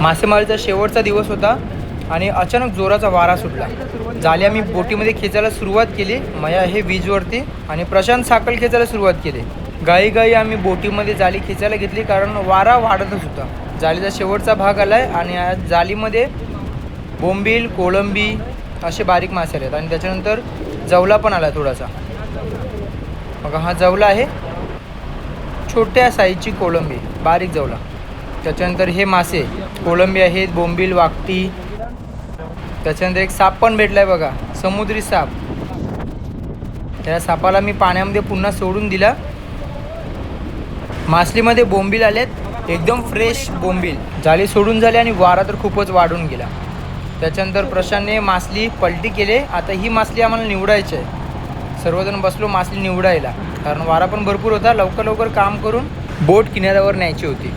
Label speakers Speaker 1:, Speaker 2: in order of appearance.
Speaker 1: मासेमारीचा शेवटचा दिवस होता आणि अचानक जोराचा वारा सुटला. जाली आम्ही बोटीमध्ये खेचायला सुरुवात केली. मया हे वीजवरती आणि प्रशांत साखळ खेचायला सुरुवात केली. गाई गाई आम्ही बोटीमध्ये जाली खेचायला घेतली कारण वारा वाढतच होता. जालीचा शेवटचा भाग आला आहे आणि या जालीमध्ये बोंबील कोळंबी असे बारीक मासे आहेत आणि त्याच्यानंतर जवला पण आला थोडासा. बघा हा जवला आहे. छोट्या साईजची कोळंबी बारीक जवला. त्याच्यानंतर हे मासे कोळंबी आहेत बोंबील वाकटी. त्याच्यानंतर एक साप पण भेटलाय बघा समुद्री साप. त्या सापाला मी पाण्यामध्ये पुन्हा सोडून दिला. मासलीमध्ये बोंबील आलेत एकदम फ्रेश बोंबील. जाळी सोडून झाली आणि वारा तर खूपच वाढून गेला. त्याच्यानंतर प्रशांतने मासली पलटी केले. आता ही मासली आम्हाला निवडायची आहे. सर्वजण बसलो मासली निवडायला. कारण वारा पण भरपूर होता. लवकर लवकर काम करून बोट किनाऱ्यावर न्यायची होती.